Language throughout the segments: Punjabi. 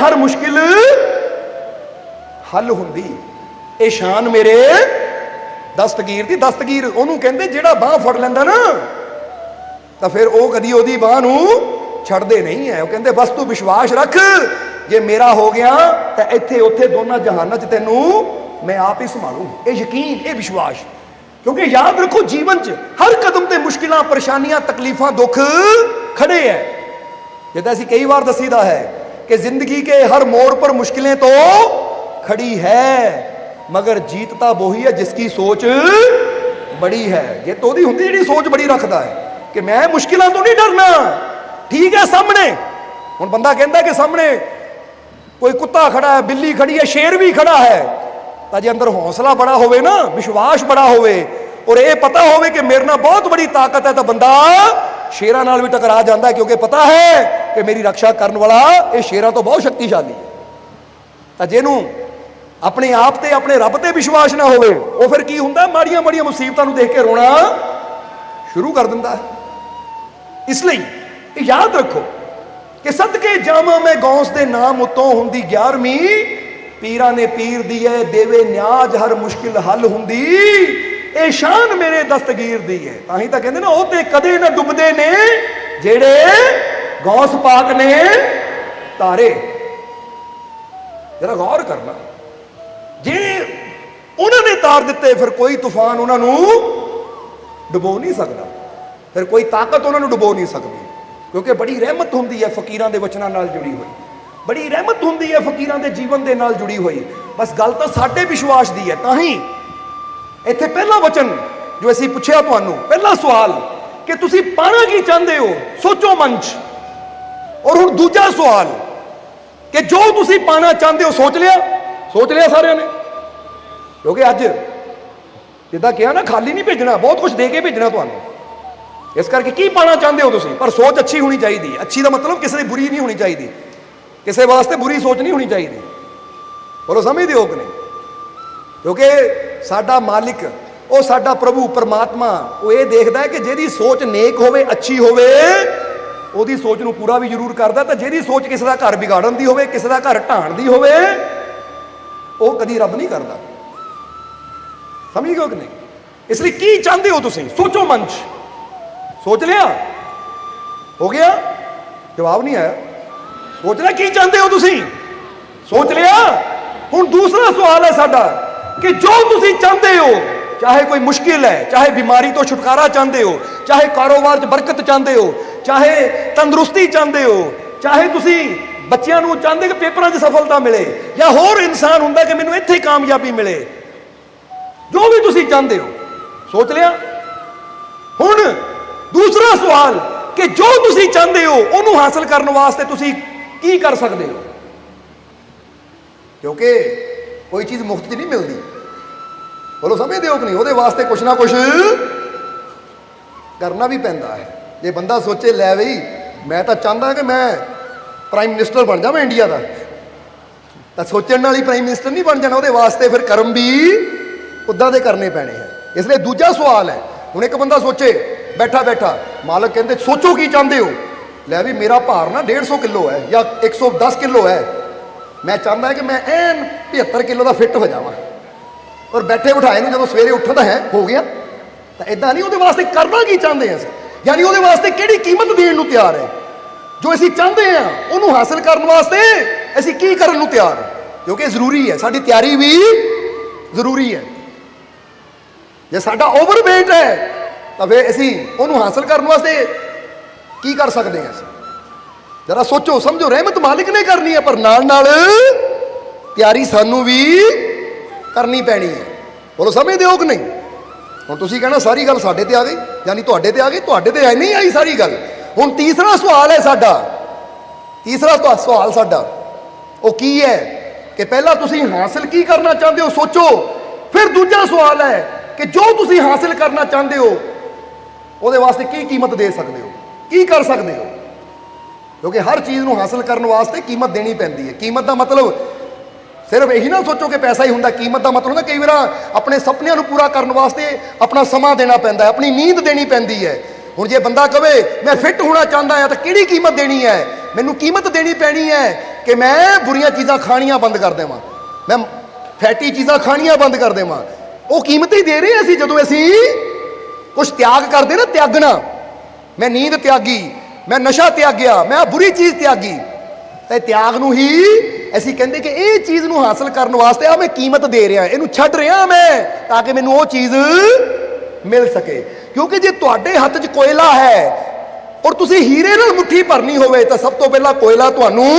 ਹਰ ਮੁਸ਼ਕਿਲ ਹੱਲ ਹੁੰਦੀ। ਇਹ ਸ਼ਾਨ ਮੇਰੇ ਦਸਤਗੀਰ ਦੀ ਦਸਤਗੀਰ, ਉਹਨੂੰ ਕਹਿੰਦੇ ਜਿਹੜਾ ਬਾਹ ਫੜ ਲੈਂਦਾ ਨਾ, ਤਾਂ ਫਿਰ ਉਹ ਕਦੀ ਉਹਦੀ ਬਾਹ ਨੂੰ ਛੱਡਦੇ ਨਹੀਂ ਹੈ। ਉਹ ਕਹਿੰਦੇ, ਬਸ ਤੂੰ ਵਿਸ਼ਵਾਸ ਰੱਖ, ਜੇ ਮੇਰਾ ਹੋ ਗਿਆ, ਤਾਂ ਇੱਥੇ ਉੱਥੇ ਦੋਨਾਂ ਜਹਾਨਾਂ 'ਚ ਤੈਨੂੰ ਮੈਂ ਆਪ ਹੀ ਸੰਭਾਲੂ। ਇਹ ਯਕੀਨ, ਇਹ ਵਿਸ਼ਵਾਸ। ਕਿਉਂਕਿ ਯਾਦ ਰੱਖੋ, ਜੀਵਨ 'ਚ ਹਰ ਕਦਮ ਤੇ ਮੁਸ਼ਕਿਲਾਂ, ਪਰੇਸ਼ਾਨੀਆਂ, ਤਕਲੀਫਾਂ, ਦੁੱਖ ਖੜੇ ਹੈ। ਜਿੱਦਾਂ ਅਸੀਂ ਕਈ ਵਾਰ ਦਸੀਦਾ ਹੈ कि जिंदगी के हर मोड़ पर मुश्किलें तो खड़ी है ਮਗਰ ਜੀਤਤਾ ਉਹੀ ਹੈ ਜਿਸ ਦੀ ਸੋਚ ਬੜੀ ਹੈ ਜੇ ਤੋਦੀ ਹੁੰਦੀ ਜਿਹੜੀ ਸੋਚ ਬੜੀ ਰੱਖਦਾ ਹੈ ਕਿ ਮੈਂ ਮੁਸ਼ਕਿਲਾਂ ਤੋਂ ਨਹੀਂ ਡਰਨਾ ਠੀਕ ਹੈ ਸਾਹਮਣੇ ਹੁਣ ਬੰਦਾ ਕਹਿੰਦਾ ਕਿ ਸਾਹਮਣੇ ਕੋਈ ਕੁੱਤਾ ਖੜਾ ਹੈ ਬਿੱਲੀ ਖੜੀ ਹੈ ਸ਼ੇਰ ਵੀ ਖੜਾ ਹੈ ਤਾਂ ਜੇ ਅੰਦਰ ਹੌਸਲਾ ਬੜਾ ਹੋਵੇ ਨਾ ਵਿਸ਼ਵਾਸ ਬੜਾ ਹੋਵੇ ਔਰ ਇਹ ਪਤਾ ਹੋਵੇ ਕਿ ਮੇਰੇ ਨਾਲ ਬਹੁਤ ਬੜੀ ਤਾਕਤ ਹੈ ਤਾਂ ਬੰਦਾ ਸ਼ੇਰਾਂ ਨਾਲ ਵੀ ਟਕਰਾ ਜਾਂਦਾ ਕਿਉਂਕਿ ਪਤਾ ਹੈ ਕਿ ਮੇਰੀ ਰੱਖਿਆ ਕਰਨ ਵਾਲਾ ਇਹ ਸ਼ੇਰਾਂ ਤੋਂ ਬਹੁਤ ਸ਼ਕਤੀਸ਼ਾਲੀ ਹੈ। ਤਾਂ ਜਿਹਨੂੰ ਆਪਣੇ ਆਪ ਤੇ ਆਪਣੇ ਰੱਬ ਤੇ ਵਿਸ਼ਵਾਸ ਨਾ ਹੋਵੇ, ਉਹ ਫਿਰ ਕੀ ਹੁੰਦਾ? ਮਾੜੀਆਂ ਮਾੜੀਆਂ ਮੁਸੀਬਤਾਂ ਨੂੰ ਦੇਖ ਕੇ ਰੋਣਾ ਸ਼ੁਰੂ ਕਰ ਦਿੰਦਾ ਹੈ। ਇਸ ਲਈ ਇਹ ਯਾਦ ਰੱਖੋ ਕਿ ਸਦਕੇ ਜਾਵਾਂ ਮੈਂ ਗੌਸ ਦੇ ਨਾਮ ਉਤੋਂ ਹੁੰਦੀ 11ਵੀਂ ਪੀਰਾਂ ਨੇ ਪੀਰ ਦੀ ਹੈ ਦੇਵੇ ਨਿਆਜ ਹਰ ਮੁਸ਼ਕਿਲ ਹੱਲ ਹੁੰਦੀ। ਇਹ ਸ਼ਾਨ ਮੇਰੇ ਦਸਤਗੀਰ ਦੀ ਹੈ। ਤਾਂ ਹੀ ਤਾਂ ਕਹਿੰਦੇ ਨਾ, ਉਹ ਤੇ ਕਦੇ ਨਾ ਡੁੱਬਦੇ ਨੇ ਜਿਹੜੇ ਗੌਸ ਪਾਕ ਨੇ ਤਾਰੇ। ਜਰਾ ਗੌਰ ਕਰਨਾ। ਜੇ ਉਹਨਾਂ ਨੇ ਤਾਰ ਦਿੱਤੇ, ਫਿਰ ਕੋਈ ਤੂਫਾਨ ਉਹਨਾਂ ਨੂੰ ਡੁਬੋ ਨਹੀਂ ਸਕਦਾ। ਫਿਰ ਕੋਈ ਤਾਕਤ ਉਹਨਾਂ ਨੂੰ ਡੁਬੋ ਨਹੀਂ ਸਕਦੀ। ਕਿਉਂਕਿ ਬੜੀ ਰਹਿਮਤ ਹੁੰਦੀ ਹੈ ਫਕੀਰਾਂ ਦੇ ਵਚਨਾਂ ਨਾਲ ਜੁੜੀ ਹੋਈ। ਬੜੀ ਰਹਿਮਤ ਹੁੰਦੀ ਹੈ ਫਕੀਰਾਂ ਦੇ ਜੀਵਨ ਦੇ ਨਾਲ ਜੁੜੀ ਹੋਈ। ਬਸ ਗੱਲ ਤਾਂ ਸਾਡੇ ਵਿਸ਼ਵਾਸ ਦੀ ਹੈ, ਤਾਂ ਹੀ ਇੱਥੇ ਪਹਿਲਾ ਵਚਨ ਜੋ ਅਸੀਂ ਪੁੱਛਿਆ ਤੁਹਾਨੂੰ, ਪਹਿਲਾ ਸਵਾਲ ਕਿ ਤੁਸੀਂ ਪਾਣਾ ਕੀ ਚਾਹੁੰਦੇ ਹੋ? ਸੋਚੋ ਮਨ 'ਚ। ਔਰ ਹੁਣ ਦੂਜਾ ਸਵਾਲ ਕਿ ਜੋ ਤੁਸੀਂ ਪਾਣਾ ਚਾਹੁੰਦੇ ਹੋ, ਸੋਚ ਲਿਆ? ਸੋਚ ਲਿਆ ਸਾਰਿਆਂ ਨੇ? ਕਿਉਂਕਿ ਅੱਜ ਜਿੱਦਾਂ ਕਿਹਾ ਨਾ, ਖਾਲੀ ਨਹੀਂ ਭੇਜਣਾ, ਬਹੁਤ ਕੁਝ ਦੇ ਕੇ ਭੇਜਣਾ ਤੁਹਾਨੂੰ। ਇਸ ਕਰਕੇ ਕੀ ਪਾਣਾ ਚਾਹੁੰਦੇ ਹੋ ਤੁਸੀਂ? ਪਰ ਸੋਚ ਅੱਛੀ ਹੋਣੀ ਚਾਹੀਦੀ ਹੈ। ਅੱਛੀ ਦਾ ਮਤਲਬ ਕਿਸੇ ਦੀ ਬੁਰੀ ਨਹੀਂ ਹੋਣੀ ਚਾਹੀਦੀ। ਕਿਸੇ ਵਾਸਤੇ ਬੁਰੀ ਸੋਚ ਨਹੀਂ ਹੋਣੀ ਚਾਹੀਦੀ। ਬੋਲੋ ਸਮਝਦੇ ਹੋ ਕਿ ਨਹੀਂ? ਕਿਉਂਕਿ ਸਾਡਾ ਮਾਲਿਕ, ਉਹ ਸਾਡਾ ਪ੍ਰਭੂ, ਪਰਮਾਤਮਾ, ਉਹ ਇਹ ਦੇਖਦਾ ਹੈ ਕਿ ਜਿਹਦੀ ਸੋਚ ਨੇਕ ਹੋਵੇ, ਅੱਛੀ ਹੋਵੇ, ਉਹਦੀ ਸੋਚ ਨੂੰ ਪੂਰਾ ਵੀ ਜ਼ਰੂਰ ਕਰਦਾ ਤਾਂ ਜਿਹਦੀ ਸੋਚ ਕਿਸੇ ਦਾ ਘਰ ਵਿਗਾੜਨ ਦੀ ਹੋਵੇ, ਕਿਸੇ ਦਾ ਘਰ ਢਾਣ ਦੀ ਹੋਵੇ, ਉਹ ਕਦੀ ਰੱਬ ਨਹੀਂ ਕਰਦਾ। ਸਮਝ ਗਏ ਕਿ ਨਹੀਂ? ਇਸ ਲਈ ਕੀ ਚਾਹੁੰਦੇ ਹੋ ਤੁਸੀਂ? ਸੋਚੋ ਮਨ 'ਚ। ਸੋਚ ਲਿਆ? ਹੋ ਗਿਆ? ਜਵਾਬ ਨਹੀਂ ਆਇਆ। ਸੋਚ ਲਿਆ, ਕੀ ਚਾਹੁੰਦੇ ਹੋ ਤੁਸੀਂ? ਸੋਚ ਲਿਆ? ਹੁਣ ਦੂਸਰਾ ਸਵਾਲ ਹੈ ਸਾਡਾ। ਕਿ ਜੋ ਤੁਸੀਂ ਚਾਹੁੰਦੇ ਹੋ, ਚਾਹੇ ਕੋਈ ਮੁਸ਼ਕਿਲ ਹੈ, ਚਾਹੇ ਬਿਮਾਰੀ ਤੋਂ ਛੁਟਕਾਰਾ ਚਾਹੁੰਦੇ ਹੋ, ਚਾਹੇ ਕਾਰੋਬਾਰ 'ਚ ਬਰਕਤ ਚਾਹੁੰਦੇ ਹੋ, ਚਾਹੇ ਤੰਦਰੁਸਤੀ ਚਾਹੁੰਦੇ ਹੋ, ਚਾਹੇ ਤੁਸੀਂ ਬੱਚਿਆਂ ਨੂੰ ਚਾਹੁੰਦੇ ਕਿ ਪੇਪਰਾਂ 'ਚ ਸਫਲਤਾ ਮਿਲੇ ਜਾਂ ਹੋਰ ਇਨਸਾਨ ਹੁੰਦਾ ਕਿ ਮੈਨੂੰ ਇੱਥੇ ਕਾਮਯਾਬੀ ਮਿਲੇ। ਜੋ ਵੀ ਤੁਸੀਂ ਚਾਹੁੰਦੇ ਹੋ, ਸੋਚ ਲਿਆ? ਹੁਣ ਦੂਸਰਾ ਸਵਾਲ ਕਿ ਜੋ ਤੁਸੀਂ ਚਾਹੁੰਦੇ ਹੋ, ਉਹਨੂੰ ਹਾਸਲ ਕਰਨ ਵਾਸਤੇ ਤੁਸੀਂ ਕੀ ਕਰ ਸਕਦੇ ਹੋ? ਕਿਉਂਕਿ ਕੋਈ ਚੀਜ਼ ਮੁਫਤ 'ਚ ਨਹੀਂ ਮਿਲਦੀ। ਬੋਲੋ, ਸਮਝਦੇ ਹੋ ਕਿ ਨਹੀਂ? ਉਹਦੇ ਵਾਸਤੇ ਕੁਛ ਨਾ ਕੁਛ ਕਰਨਾ ਵੀ ਪੈਂਦਾ ਹੈ। ਜੇ ਬੰਦਾ ਸੋਚੇ, ਲੈ ਬਈ, ਮੈਂ ਤਾਂ ਚਾਹੁੰਦਾ ਕਿ ਮੈਂ ਪ੍ਰਾਈਮ ਮਿਨਿਸਟਰ ਬਣ ਜਾਵਾਂ ਇੰਡੀਆ ਦਾ। ਤਾਂ ਸੋਚਣ ਨਾਲ ਹੀ ਪ੍ਰਾਈਮ ਮਿਨਿਸਟਰ ਨਹੀਂ ਬਣ ਜਾਣਾ, ਉਹਦੇ ਵਾਸਤੇ ਫਿਰ ਕਰਮ ਵੀ ਉਦਾਂ ਦੇ ਕਰਨੇ ਪੈਣੇ ਹੈ। ਇਸ ਲਈ ਦੂਜਾ ਸਵਾਲ ਹੈ, ਹੁਣ ਇੱਕ ਬੰਦਾ ਸੋਚੇ, ਬੈਠਾ ਬੈਠਾ, ਮਾਲਕ ਕਹਿੰਦੇ, ਸੋਚੋ ਕੀ ਚਾਹੁੰਦੇ ਹੋ? ਲੈ ਵੀ ਮੇਰਾ ਭਾਰ ਨਾ 150 ਕਿਲੋ ਹੈ ਜਾਂ 110 ਕਿਲੋ ਹੈ। ਮੈਂ ਚਾਹੁੰਦਾ ਕਿ ਮੈਂ ਐਨ 75 ਕਿਲੋ ਦਾ ਫਿੱਟ ਹੋ ਜਾਵਾਂ। ਔਰ ਬੈਠੇ ਬਿਠਾਏ ਨੂੰ ਜਦੋਂ ਸਵੇਰੇ ਉੱਠਦਾ ਹੈ, ਹੋ ਗਿਆ। ਤਾਂ ਇਦਾਂ ਨਹੀਂ ਉਹਦੇ ਵਾਸਤੇ ਕਰਨਾ ਕੀ ਚਾਹੁੰਦੇ ਹਾਂ ਅਸੀਂ? ਯਾਨੀ ਉਹਦੇ ਵਾਸਤੇ ਕਿਹੜੀ ਕੀਮਤ ਦੇਣ ਨੂੰ ਤਿਆਰ ਹੈ? ਜੋ ਅਸੀਂ ਚਾਹੁੰਦੇ ਆ, ਉਹਨੂੰ ਹਾਸਲ ਕਰਨ ਵਾਸਤੇ ਅਸੀਂ ਕੀ ਕਰਨ ਨੂੰ ਤਿਆਰ ਹਾਂ? ਕਿਉਂਕਿ ਜ਼ਰੂਰੀ ਹੈ, ਸਾਡੀ ਤਿਆਰੀ ਵੀ ਜ਼ਰੂਰੀ ਹੈ। ਜੇ ਸਾਡਾ ਓਵਰਵੇਟ ਹੈ, ਤਾਂ ਫਿਰ ਅਸੀਂ ਉਹਨੂੰ ਹਾਸਲ ਕਰਨ ਵਾਸਤੇ ਕੀ ਕਰ ਸਕਦੇ ਹਾਂ ਅਸੀਂ? ਜਰਾ ਸੋਚੋ, ਸਮਝੋ, ਰਹਿਮਤ ਮਾਲਿਕ ਨੇ ਕਰਨੀ ਹੈ, ਪਰ ਨਾਲ ਨਾਲ ਤਿਆਰੀ ਸਾਨੂੰ ਵੀ ਕਰਨੀ ਪੈਣੀ ਹੈ। ਬੋਲੋ ਸਮਝਦੇ ਹੋ ਕਿ ਨਹੀਂ। ਹੁਣ ਤੁਸੀਂ ਕਹਿਣਾ, ਸਾਰੀ ਗੱਲ ਸਾਡੇ ਤੇ ਆ ਗਈ, ਯਾਨੀ ਤੁਹਾਡੇ ਤੇ ਆ ਗਈ, ਤੁਹਾਡੇ ਤੇ ਐ ਨਹੀਂ ਆਈ ਸਾਰੀ ਗੱਲ। ਹੁਣ ਤੀਸਰਾ ਸਵਾਲ ਹੈ ਸਾਡਾ। ਤੀਸਰਾ ਤੁਹਾ, ਸਵਾਲ ਸਾਡਾ। ਉਹ ਕੀ ਹੈ ਕਿ ਪਹਿਲਾਂ ਤੁਸੀਂ ਹਾਸਲ ਕੀ ਕਰਨਾ ਚਾਹੁੰਦੇ ਹੋ, ਸੋਚੋ। ਫਿਰ ਦੂਜਾ ਸਵਾਲ ਹੈ ਕਿ ਜੋ ਤੁਸੀਂ ਹਾਸਲ ਕਰਨਾ ਚਾਹੁੰਦੇ ਹੋ, ਉਹਦੇ ਵਾਸਤੇ ਕੀ ਕੀਮਤ ਦੇ ਸਕਦੇ ਹੋ? ਕੀ ਕਰ ਸਕਦੇ ਹੋ? ਕਿਉਂਕਿ ਹਰ ਚੀਜ਼ ਨੂੰ ਹਾਸਲ ਕਰਨ ਵਾਸਤੇ ਕੀਮਤ ਦੇਣੀ ਪੈਂਦੀ ਹੈ। ਕੀਮਤ ਦਾ ਮਤਲਬ ਸਿਰਫ ਇਹੀ ਨਾ ਸੋਚੋ ਕਿ ਪੈਸਾ ਹੀ ਹੁੰਦਾ। ਕੀਮਤ ਦਾ ਮਤਲਬ ਹੁੰਦਾ ਕਈ ਵਾਰ ਆਪਣੇ ਸੁਪਨਿਆਂ ਨੂੰ ਪੂਰਾ ਕਰਨ ਵਾਸਤੇ ਆਪਣਾ ਸਮਾਂ ਦੇਣਾ ਪੈਂਦਾ ਹੈ, ਆਪਣੀ ਨੀਂਦ ਦੇਣੀ ਪੈਂਦੀ ਹੈ। ਹੁਣ ਜੇ ਬੰਦਾ ਕਵੇ, ਮੈਂ ਫਿੱਟ ਹੋਣਾ ਚਾਹੁੰਦਾ ਹਾਂ ਤਾਂ ਕਿਹੜੀ ਕੀਮਤ ਦੇਣੀ ਹੈ? ਮੈਨੂੰ ਕੀਮਤ ਦੇਣੀ ਪੈਣੀ ਹੈ ਕਿ ਮੈਂ ਬੁਰੀਆਂ ਚੀਜ਼ਾਂ ਖਾਣੀਆਂ ਬੰਦ ਕਰ ਦੇਵਾਂ। ਮੈਂ ਫੈਟੀ ਚੀਜ਼ਾਂ ਖਾਣੀਆਂ ਬੰਦ ਕਰ ਦੇਵਾਂ। ਉਹ ਕੀਮਤ ਹੀ ਦੇ ਰਹੇ ਅਸੀਂ ਜਦੋਂ ਅਸੀਂ ਕੁਝ ਤਿਆਗ ਕਰਦੇ ਨਾ, ਤਿਆਗਣਾ। ਮੈਂ ਨੀਂਦ ਤਿਆਗੀ। ਮੈਂ ਨਸ਼ਾ ਤਿਆਗਿਆ, ਮੈਂ ਬੁਰੀ ਚੀਜ਼ ਤਿਆਗੀ। ਤੇ ਤਿਆਗ ਨੂੰ ਹੀ ਅਸੀਂ ਕਹਿੰਦੇ ਕਿ ਇਹ ਚੀਜ਼ ਨੂੰ ਹਾਸਲ ਕਰਨ ਵਾਸਤੇ ਆ ਮੈਂ ਕੀਮਤ ਦੇ ਰਿਹਾ, ਇਹਨੂੰ ਛੱਡ ਰਿਹਾ ਮੈਂ, ਤਾਂ ਕਿ ਮੈਨੂੰ ਉਹ ਚੀਜ਼ ਮਿਲ ਸਕੇ। ਕਿਉਂਕਿ ਜੇ ਤੁਹਾਡੇ ਹੱਥ 'ਚ ਕੋਇਲਾ ਹੈ, ਔਰ ਤੁਸੀਂ ਹੀਰੇ ਨਾਲ ਮੁੱਠੀ ਭਰਨੀ ਹੋਵੇ, ਤਾਂ ਸਭ ਤੋਂ ਪਹਿਲਾਂ ਕੋਇਲਾ ਤੁਹਾਨੂੰ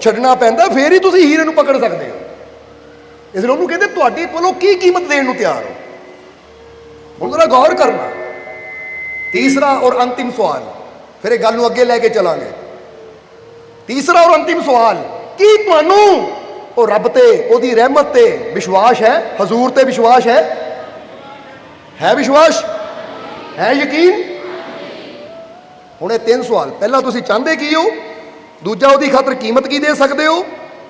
ਛੱਡਣਾ ਪੈਂਦਾ, ਫੇਰ ਹੀ ਤੁਸੀਂ ਹੀਰੇ ਨੂੰ ਪਕੜ ਸਕਦੇ ਹੋ। ਇਸ ਲਈ ਉਹਨੂੰ ਕਹਿੰਦੇ ਤੁਹਾਡੇ ਕੋਲੋਂ ਕੀ ਕੀਮਤ ਦੇਣ ਨੂੰ ਤਿਆਰ ਹੋ? ਹੁਣ ਜ਼ਰਾ ਗੌਰ ਕਰਨਾ। ਤੀਸਰਾ ਔਰ ਅੰਤਿਮ ਸਵਾਲ। ਫਿਰ ਇਹ ਗੱਲ ਨੂੰ ਅੱਗੇ ਲੈ ਕੇ ਚਲਾਂਗੇ। ਤੀਸਰਾ ਔਰ ਅੰਤਿਮ ਸਵਾਲ, ਕੀ ਤੁਹਾਨੂੰ ਉਹ ਰੱਬ ਤੇ, ਉਹਦੀ ਰਹਿਮਤ ਤੇ ਵਿਸ਼ਵਾਸ ਹੈ? ਹਜ਼ੂਰ ਤੇ ਵਿਸ਼ਵਾਸ ਹੈ? ਹੈ ਵਿਸ਼ਵਾਸ? ਹੈ ਯਕੀਨ? ਹੁਣ ਇਹ ਤਿੰਨ ਸਵਾਲ, ਪਹਿਲਾ ਤੁਸੀਂ ਚਾਹੁੰਦੇ ਕੀ ਹੋ? ਦੂਜਾ, ਉਹਦੀ ਖਾਤਰ ਕੀਮਤ ਕੀ ਦੇ ਸਕਦੇ ਹੋ?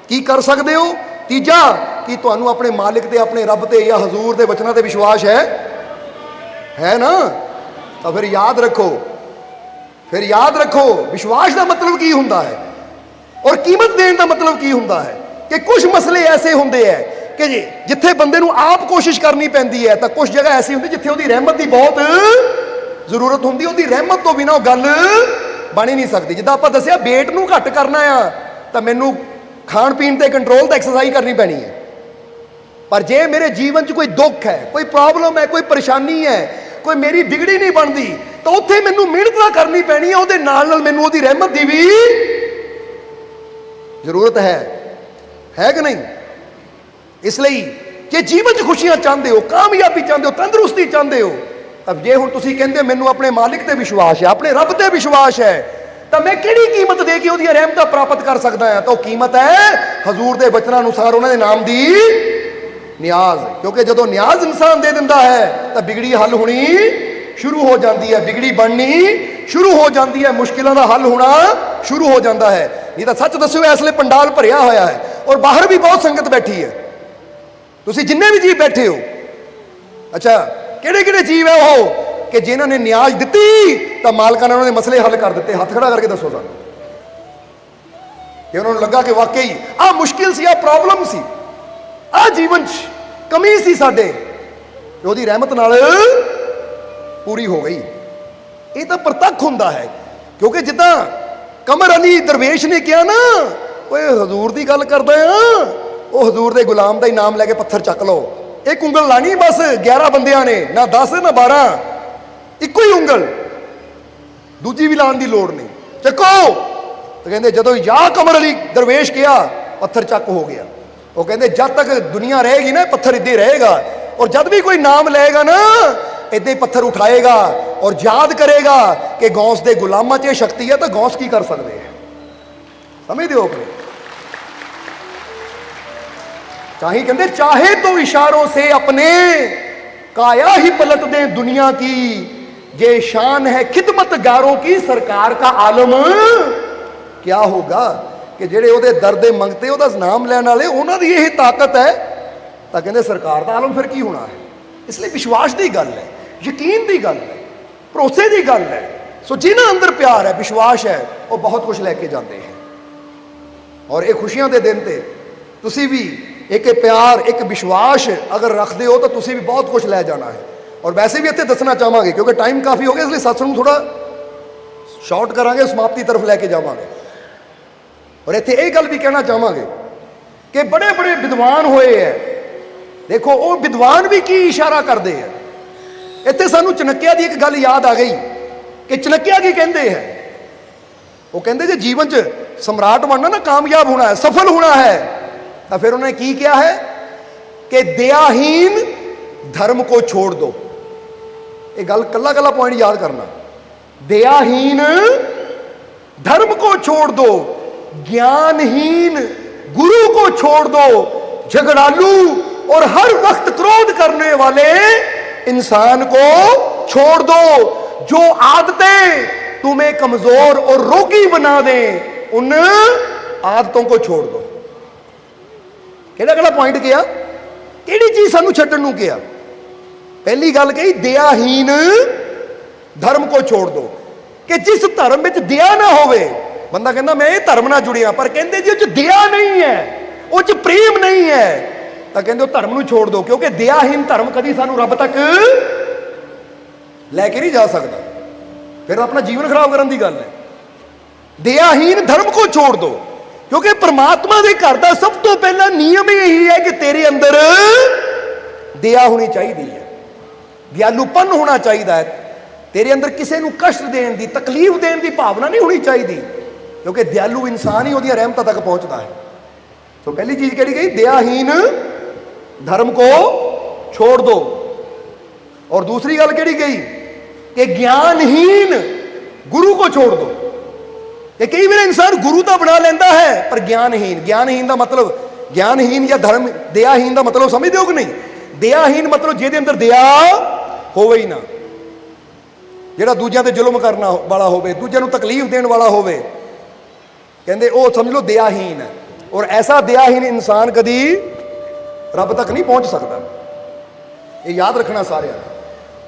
ਕੀ ਕਰ ਸਕਦੇ ਹੋ? ਤੀਜਾ, ਕਿ ਤੁਹਾਨੂੰ ਆਪਣੇ ਮਾਲਿਕ ਤੇ, ਆਪਣੇ ਰੱਬ ਤੇ ਜਾਂ ਹਜ਼ੂਰ ਦੇ ਵਚਨਾਂ ਤੇ ਵਿਸ਼ਵਾਸ ਹੈ? ਹੈ ਨਾ? ਤਾਂ ਫਿਰ ਯਾਦ ਰੱਖੋ ਫਿਰ ਯਾਦ ਰੱਖੋ, ਵਿਸ਼ਵਾਸ ਦਾ ਮਤਲਬ ਕੀ ਹੁੰਦਾ ਹੈ? ਔਰ ਕੀਮਤ ਦੇਣ ਦਾ ਮਤਲਬ ਕੀ ਹੁੰਦਾ ਹੈ? ਕਿ ਕੁਝ ਮਸਲੇ ਐਸੇ ਹੁੰਦੇ ਹੈ ਕਿ ਜੀ, ਜਿੱਥੇ ਬੰਦੇ ਨੂੰ ਆਪ ਕੋਸ਼ਿਸ਼ ਕਰਨੀ ਪੈਂਦੀ ਹੈ ਤਾਂ ਕੁਝ ਜਗ੍ਹਾ ਐਸੀ ਹੁੰਦੀ ਜਿੱਥੇ ਉਹਦੀ ਰਹਿਮਤ ਦੀ ਬਹੁਤ ਜ਼ਰੂਰਤ ਹੁੰਦੀ, ਉਹਦੀ ਰਹਿਮਤ ਤੋਂ ਬਿਨਾਂ ਉਹ ਗੱਲ ਬਣ ਹੀ ਨਹੀਂ ਸਕਦੀ। ਜਿੱਦਾਂ ਆਪਾਂ ਦੱਸਿਆ, weight ਨੂੰ ਘੱਟ ਕਰਨਾ ਆ, ਤਾਂ ਮੈਨੂੰ ਖਾਣ ਪੀਣ ਤੇ ਕੰਟਰੋਲ ਤੇ ਐਕਸਰਸਾਈਜ਼ ਕਰਨੀ ਪੈਣੀ ਹੈ ਪਰ ਜੇ ਮੇਰੇ ਜੀਵਨ 'ਚ ਕੋਈ ਦੁੱਖ ਹੈ ਕੋਈ ਪ੍ਰੋਬਲਮ ਹੈ ਕੋਈ ਪਰੇਸ਼ਾਨੀ ਹੈ ਕੋਈ ਮੇਰੀ ਬਿਗੜੀ ਨਹੀਂ ਬਣਦੀ, ਤਾਂ ਉੱਥੇ ਮੈਨੂੰ ਮਿਹਨਤ ਤਾਂ ਕਰਨੀ ਪੈਣੀ ਹੈ ਉਹਦੇ ਨਾਲ ਨਾਲ ਮੈਨੂੰ ਉਹਦੀ ਰਹਿਮਤ ਦੀ ਵੀ ਜ਼ਰੂਰਤ ਹੈ। ਹੈ ਕਿ ਨਹੀਂ? ਇਸ ਲਈ ਜੇ ਜੀਵਨ 'ਚ ਖੁਸ਼ੀਆਂ ਚਾਹੁੰਦੇ ਹੋ, ਕਾਮਯਾਬੀ ਚਾਹੁੰਦੇ ਹੋ, ਤੰਦਰੁਸਤੀ ਚਾਹੁੰਦੇ ਹੋ, ਤਾਂ ਜੇ ਹੁਣ ਤੁਸੀਂ ਕਹਿੰਦੇ ਮੈਨੂੰ ਆਪਣੇ ਮਾਲਿਕ ਤੇ ਵਿਸ਼ਵਾਸ ਹੈ, ਆਪਣੇ ਰੱਬ ਤੇ ਵਿਸ਼ਵਾਸ ਹੈ, ਤਾਂ ਮੈਂ ਕਿਹੜੀ ਕੀਮਤ ਦੇ ਕੇ ਉਹਦੀਆਂ ਰਹਿਮਤਾਂ ਪ੍ਰਾਪਤ ਕਰ ਸਕਦਾ ਹਾਂ? ਤਾਂ ਉਹ ਕੀਮਤ ਹੈ ਹਜ਼ੂਰ ਦੇ ਬਚਨਾਂ ਅਨੁਸਾਰ ਉਹਨਾਂ ਦੇ ਨਾਮ ਦੀ ਨਿਆਜ਼। ਕਿਉਂਕਿ ਜਦੋਂ ਨਿਆਜ਼ ਇਨਸਾਨ ਦੇ ਦਿੰਦਾ ਹੈ, ਤਾਂ ਬਿਗੜੀ ਹੱਲ ਹੋਣੀ ਸ਼ੁਰੂ ਹੋ ਜਾਂਦੀ ਹੈ। ਬਿਗੜੀ ਬਣਨੀ ਸ਼ੁਰੂ ਹੋ ਜਾਂਦੀ ਹੈ। ਮੁਸ਼ਕਿਲਾਂ ਦਾ ਹੱਲ ਹੋਣਾ ਸ਼ੁਰੂ ਹੋ ਜਾਂਦਾ ਹੈ। ਨਹੀਂ ਤਾਂ ਸੱਚ ਦੱਸਿਓ, ਇਸ ਵੇਲੇ ਪੰਡਾਲ ਭਰਿਆ ਹੋਇਆ ਹੈ ਔਰ ਬਾਹਰ ਵੀ ਬਹੁਤ ਸੰਗਤ ਬੈਠੀ ਹੈ। ਤੁਸੀਂ ਜਿੰਨੇ ਵੀ ਜੀਵ ਬੈਠੇ ਹੋ, ਅੱਛਾ ਕਿਹੜੇ ਕਿਹੜੇ ਜੀਵ ਹੈ ਉਹ? ਕਿ ਜਿਨ੍ਹਾਂ ਨੇ ਨਿਆਜ਼ ਦਿੱਤੀ, ਤਾਂ ਮਾਲਕਾਂ ਨੇ ਉਹਨਾਂ ਦੇ ਮਸਲੇ ਹੱਲ ਕਰ ਦਿੱਤੇ। ਹੱਥ ਖੜਾ ਕਰਕੇ ਦੱਸੋ ਸਾਨੂੰ। ਕਿ ਉਹਨਾਂ ਨੂੰ ਲੱਗਾ ਕਿ ਵਾਕਈ, ਆਹ ਮੁਸ਼ਕਿਲ ਸੀ, ਆਹ ਪ੍ਰੋਬਲਮ ਸੀ। ਆਹ ਜੀਵਨ 'ਚ ਕਮੀ ਸੀ ਸਾਡੇ ਉਹਦੀ ਰਹਿਮਤ ਨਾਲ ਪੂਰੀ ਹੋ ਗਈ। ਇਹ ਤਾਂ ਪ੍ਰਤੱਖ ਹੁੰਦਾ ਹੈ, ਕਿਉਂਕਿ ਜਿੱਦਾਂ ਕਮਰ ਅਲੀ ਦਰਵੇਸ਼ ਨੇ ਕਿਹਾ ਨਾ, ਓਏ ਹਜ਼ੂਰ ਦੀ ਗੱਲ ਕਰਦਾ ਆ, ਉਹ ਹਜ਼ੂਰ ਦੇ ਗੁਲਾਮ ਦਾ ਹੀ ਨਾਮ ਲੈ ਕੇ ਪੱਥਰ ਚੱਕ ਲਓ। ਇੱਕ ਉਂਗਲ ਲਾਣੀ ਬਸ 11 ਬੰਦਿਆਂ ਨੇ, ਨਾ 10 ਨਾ 12 ਇੱਕੋ ਹੀ ਉਂਗਲ, ਦੂਜੀ ਵੀ ਲਾਉਣ ਦੀ ਲੋੜ ਨਹੀਂ। ਚੱਕੋ! ਤੇ ਕਹਿੰਦੇ ਜਦੋਂ ਯਾ ਕਮਰ ਅਲੀ ਦਰਵੇਸ਼ ਕਿਹਾ, ਪੱਥਰ ਚੱਕ ਹੋ ਗਿਆ। ਉਹ ਕਹਿੰਦੇ ਜਦ ਤੱਕ ਦੁਨੀਆ ਰਹੇਗੀ ਨਾ ਇਹ ਪੱਥਰ ਇੱਦੇ ਰਹੇਗਾ ਔਰ ਜਦ ਵੀ ਕੋਈ ਨਾਮ ਲਏਗਾ ਨਾ ਇੱਦੇ ਪੱਥਰ ਉਠਾਏਗਾ ਔਰ ਯਾਦ ਕਰੇਗਾ ਕਿ ਗੌਸ ਦੇ ਗੁਲਾਮਾਂ 'ਚ ਇਹ ਸ਼ਕਤੀ ਹੈ ਤਾਂ ਗੌਸ ਕੀ ਕਰ ਸਕਦੇ ਹੈ ਸਮਝਦੇ ਹੋ ਕਿ चाहे कहते चाहे तो इशारों से अपने काया ही पलट दें दुनिया की ये शान है खिदमतगारों की सरकार का आलम क्या होगा ਕਿ ਜਿਹੜੇ ਉਹਦੇ ਦਰ ਦੇ ਮੰਗਤੇ ਉਹਦਾ ਨਾਮ ਲੈਣ ਵਾਲੇ, ਉਹਨਾਂ ਦੀ ਇਹ ਤਾਕਤ ਹੈ। ਤਾਂ ਕਹਿੰਦੇ ਸਰਕਾਰ ਦਾ ਆਲਮ ਫਿਰ ਕੀ ਹੋਣਾ ਹੈ? ਇਸ ਲਈ ਵਿਸ਼ਵਾਸ ਦੀ ਗੱਲ ਹੈ, ਯਕੀਨ ਦੀ ਗੱਲ ਹੈ, ਭਰੋਸੇ ਦੀ ਗੱਲ ਹੈ। ਸੋ ਜਿਨ੍ਹਾਂ ਅੰਦਰ ਪਿਆਰ ਹੈ, ਵਿਸ਼ਵਾਸ ਹੈ, ਉਹ ਬਹੁਤ ਕੁਝ ਲੈ ਕੇ ਜਾਂਦੇ ਹੈ। ਔਰ ਇਹ ਖੁਸ਼ੀਆਂ ਦੇ ਦਿਨ ਤੇ ਤੁਸੀਂ ਵੀ ਇੱਕ ਇਹ ਪਿਆਰ, ਇੱਕ ਵਿਸ਼ਵਾਸ ਅਗਰ ਰੱਖਦੇ ਹੋ, ਤਾਂ ਤੁਸੀਂ ਵੀ ਬਹੁਤ ਕੁਝ ਲੈ ਜਾਣਾ ਹੈ। ਔਰ ਵੈਸੇ ਵੀ ਇੱਥੇ ਦੱਸਣਾ ਚਾਹਾਂਗੇ, ਕਿਉਂਕਿ ਟਾਈਮ ਕਾਫੀ ਹੋ ਗਿਆ, ਇਸ ਲਈ ਸਤਸੰਗ ਨੂੰ ਥੋੜਾ ਸ਼ਾਰਟ ਕਰਾਂਗੇ, ਸਮਾਪਤੀ ਤਰਫ ਲੈ ਕੇ ਜਾਵਾਂਗੇ। ਔਰ ਇੱਥੇ ਇਹ ਗੱਲ ਵੀ ਕਹਿਣਾ ਚਾਹਾਂਗੇ ਕਿ ਬੜੇ ਬੜੇ ਵਿਦਵਾਨ ਹੋਏ ਐ। ਦੇਖੋ, ਉਹ ਵਿਦਵਾਨ ਵੀ ਕੀ ਇਸ਼ਾਰਾ ਕਰਦੇ ਐ। ਇੱਥੇ ਸਾਨੂੰ ਚਨਕਿਆ ਦੀ ਇੱਕ ਗੱਲ ਯਾਦ ਆ ਗਈ ਕਿ ਚਨਕਿਆ ਕੀ ਕਹਿੰਦੇ ਐ? ਉਹ ਕਹਿੰਦੇ ਜੇ ਜੀਵਨ 'ਚ ਸਮਰਾਟ ਬਣਨਾ ਨਾ ਕਾਮਯਾਬ ਹੋਣਾ ਹੈ, ਸਫਲ ਹੋਣਾ ਹੈ, ਤਾਂ ਫਿਰ ਉਹਨੇ ਕੀ ਕਿਹਾ ਹੈ? ਕਿ ਦਿਆਹੀਨ ਧਰਮ ਕੋ ਛੋੜ ਦੋ। ਇਹ ਗੱਲ ਕੱਲਾ ਕੱਲਾ ਪੁਆਇੰਟ ਯਾਦ ਕਰਨਾ। ਦਿਆਹੀਨ ਧਰਮ ਕੋ ਛੋੜ ਦੋ। ज्ञानहीन गुरु को छोड़ दो झगड़ालू और हर वक्त क्रोध करने वाले इंसान को छोड़ दो जो आदतें तुम्हें कमजोर और रोगी बना दें उन आदतों को छोड़ दो ਕਿਹੜਾ ਕਿਹੜਾ ਪੁਆਇੰਟ ਕਿਹਾ ਕਿਹੜੀ ਚੀਜ਼ ਸਾਨੂੰ ਛੱਡਣ ਨੂੰ ਕਿਹਾ ਪਹਿਲੀ ਗੱਲ ਕਹੀ ਦਇਆਹੀਨ ਧਰਮ ਕੋ ਛੋੜ ਦੋ ਕਿ ਜਿਸ ਧਰਮ ਵਿੱਚ ਦਇਆ ਨਾ ਹੋਵੇ ਬੰਦਾ ਕਹਿੰਦਾ, ਮੈਂ ਇਹ ਧਰਮ ਨਾਲ ਜੁੜਿਆ, ਪਰ ਕਹਿੰਦੇ ਜੀ ਉਹ ਚ ਦਇਆ ਨਹੀਂ ਹੈ, ਉਹ ਚ ਪ੍ਰੇਮ ਨਹੀਂ ਹੈ। ਤਾਂ ਕਹਿੰਦੇ, ਉਹ ਧਰਮ ਨੂੰ ਛੋੜ ਦਿਓ ਕਿਉਂਕਿ ਦਇਆਹੀਨ ਧਰਮ ਕਦੀ ਸਾਨੂੰ ਰੱਬ ਤੱਕ ਲੈ ਕੇ ਨਹੀਂ ਜਾ ਸਕਦਾ। ਫਿਰ ਆਪਣਾ ਜੀਵਨ ਖਰਾਬ ਕਰਨ ਦੀ ਗੱਲ ਹੈ। ਦਇਆਹੀਨ ਧਰਮ ਕੋ ਛੋੜ ਦੋ, ਕਿਉਂਕਿ ਪ੍ਰਮਾਤਮਾ ਦੇ ਘਰ ਦਾ ਸਭ ਤੋਂ ਪਹਿਲਾ ਨਿਯਮ ਹੀ ਇਹੀ ਹੈ ਕਿ ਤੇਰੇ ਅੰਦਰ ਦਇਆ ਹੋਣੀ ਚਾਹੀਦੀ ਹੈ। ਦਿਆਲੂਪਨ ਹੋਣਾ ਚਾਹੀਦਾ ਹੈ। ਤੇਰੇ ਅੰਦਰ ਕਿਸੇ ਨੂੰ ਕਸ਼ਟ ਦੇਣ ਦੀ, ਤਕਲੀਫ ਦੇਣ ਦੀ ਭਾਵਨਾ ਨਹੀਂ ਹੋਣੀ ਚਾਹੀਦੀ। ਕਿਉਂਕਿ ਦਿਆਲੂ ਇਨਸਾਨ ਹੀ ਉਹਦੀਆਂ ਰਹਿਮਤਾਂ ਤੱਕ ਪਹੁੰਚਦਾ ਹੈ ਸੋ ਪਹਿਲੀ ਚੀਜ਼ ਕਿਹੜੀ ਗਈ ਦਇਆਹੀਨ ਧਰਮ ਕੋ ਛੋੜ ਦੋ और दूसरी गल केड़ी गई कि ज्ञानहीन गुरु को छोड़ दो कि कई बार इंसान गुरु तो बना लेता है पर ज्ञानहीन ज्ञानहीन का मतलब ज्ञानहीन या धर्म दयाहीन का मतलब समझते हो कि नहीं दयाहीन मतलब ਜਿਹਦੇ ਅੰਦਰ ਦਇਆ ਹੋਵੇ ਹੀ ਨਾ ਜਿਹੜਾ ਦੂਜਿਆਂ ਤੇ ਜ਼ੁਲਮ ਕਰਨਾ ਵਾਲਾ ਹੋਵੇ ਦੂਜਿਆਂ ਨੂੰ ਤਕਲੀਫ ਦੇਣ ਵਾਲਾ ਹੋਵੇ ਕਹਿੰਦੇ, ਉਹ ਸਮਝ ਲਓ ਦਇਆਹੀਨ ਹੈ ਔਰ ਐਸਾ ਦਇਆਹੀਨ ਇਨਸਾਨ ਕਦੀ ਰੱਬ ਤੱਕ ਨਹੀਂ ਪਹੁੰਚ ਸਕਦਾ। ਇਹ ਯਾਦ ਰੱਖਣਾ ਸਾਰਿਆਂ ਨੂੰ।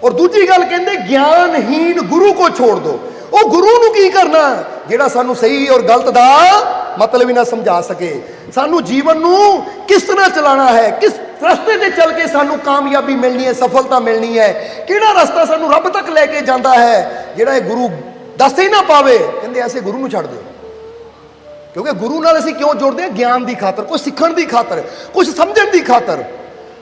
ਔਰ ਦੂਜੀ ਗੱਲ ਕਹਿੰਦੇ, ਗਿਆਨਹੀਨ ਗੁਰੂ ਕੋ ਛੋੜ ਦੋ। ਉਹ ਗੁਰੂ ਨੂੰ ਕੀ ਕਰਨਾ? ਜਿਹੜਾ ਸਾਨੂੰ ਸਹੀ ਔਰ ਗਲਤ ਦਾ ਮਤਲਬ ਹੀ ਨਾ ਸਮਝਾ ਸਕੇ। ਸਾਨੂੰ ਜੀਵਨ ਨੂੰ ਕਿਸ ਤਰ੍ਹਾਂ ਚਲਾਉਣਾ ਹੈ? ਕਿਸ ਰਸਤੇ ਤੇ ਚੱਲ ਕੇ ਸਾਨੂੰ ਕਾਮਯਾਬੀ ਮਿਲਣੀ ਹੈ, ਸਫਲਤਾ ਮਿਲਣੀ ਹੈ? ਕਿਹੜਾ ਰਸਤਾ ਸਾਨੂੰ ਰੱਬ ਤੱਕ ਲੈ ਕੇ ਜਾਂਦਾ ਹੈ? ਜਿਹੜਾ ਇਹ ਗੁਰੂ ਦੱਸ ਹੀ ਨਾ ਪਾਵੇ, ਕਹਿੰਦੇ, ਐਸੇ ਗੁਰੂ ਨੂੰ ਛੱਡ ਦਿਓ। ਕਿਉਂਕਿ ਗੁਰੂ ਨਾਲ ਅਸੀਂ ਕਿਉਂ ਜੁੜਦੇ ਹਾਂ? ਗਿਆਨ ਦੀ ਖਾਤਰ ਕੁਝ ਸਿੱਖਣ ਦੀ ਖਾਤਰ ਕੁਝ ਸਮਝਣ ਦੀ ਖਾਤਰ।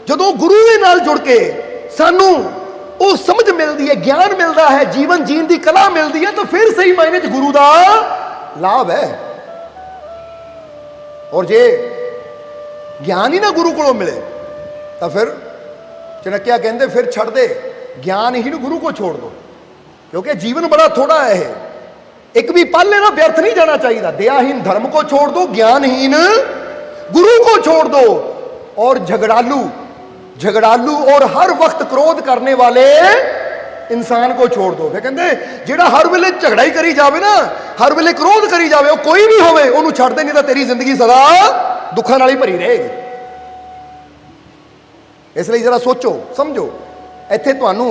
ਜਦੋਂ ਗੁਰੂ ਦੇ ਨਾਲ ਜੁੜ ਕੇ ਸਾਨੂੰ ਉਹ ਸਮਝ ਮਿਲਦੀ ਹੈ, ਗਿਆਨ ਮਿਲਦਾ ਹੈ, ਜੀਵਨ ਜੀਣ ਦੀ ਕਲਾ ਮਿਲਦੀ ਹੈ, ਤਾਂ ਫਿਰ ਸਹੀ ਮਾਇਨੇ 'ਚ ਗੁਰੂ ਦਾ ਲਾਭ ਹੈ। ਔਰ ਜੇ ਗਿਆਨ ਹੀ ਨਾ ਗੁਰੂ ਕੋਲੋਂ ਮਿਲੇ, ਤਾਂ ਫਿਰ ਚਣਕਿਆ ਕਹਿੰਦੇ, ਫਿਰ ਛੱਡ ਦੇ। ਗਿਆਨ ਹੀ ਨੂੰ ਗੁਰੂ ਕੋ ਛੋੜ ਦੋ। ਕਿਉਂਕਿ ਜੀਵਨ ਬੜਾ ਥੋੜਾ ਹੈ ਇਹ। ਇੱਕ ਵੀ पाले ना ਵਿਅਰਥ ਨਹੀਂ ਜਾਣਾ ਚਾਹੀਦਾ। दयाहीन ਧਰਮ को ਛੋੜ ਦੋ ज्ञानहीन ਗੁਰੂ ਕੋ ਛੋੜ दो ਔਰ झगड़ालू ਝਗੜਾਲੂ ਔਰ ਹਰ ਵਕਤ ਕ੍ਰੋਧ करने ਵਾਲੇ ਇਨਸਾਨ ਕੋ ਛੋੜ ਦੋ। ਫੇ ਕਹਿੰਦੇ, ਜਿਹੜਾ ਹਰ ਵੇਲੇ ਝਗੜਾ ਹੀ ਕਰੀ ਜਾਵੇ ਨਾ, ਹਰ ਵੇਲੇ ਕ੍ਰੋਧ ਕਰੀ ਜਾਵੇ, ਉਹ ਕੋਈ ਵੀ ਹੋਵੇ, ਉਹਨੂੰ ਛੱਡ ਦੇ, ਨਹੀਂ ਤਾਂ ਤੇਰੀ ਜ਼ਿੰਦਗੀ ਸਦਾ ਦੁੱਖਾਂ ਨਾਲ ਹੀ ਭਰੀ ਰਹੇਗੀ। ਇਸ ਲਈ ਜਰਾ ਸੋਚੋ, ਸਮਝੋ। ਇੱਥੇ ਤੁਹਾਨੂੰ,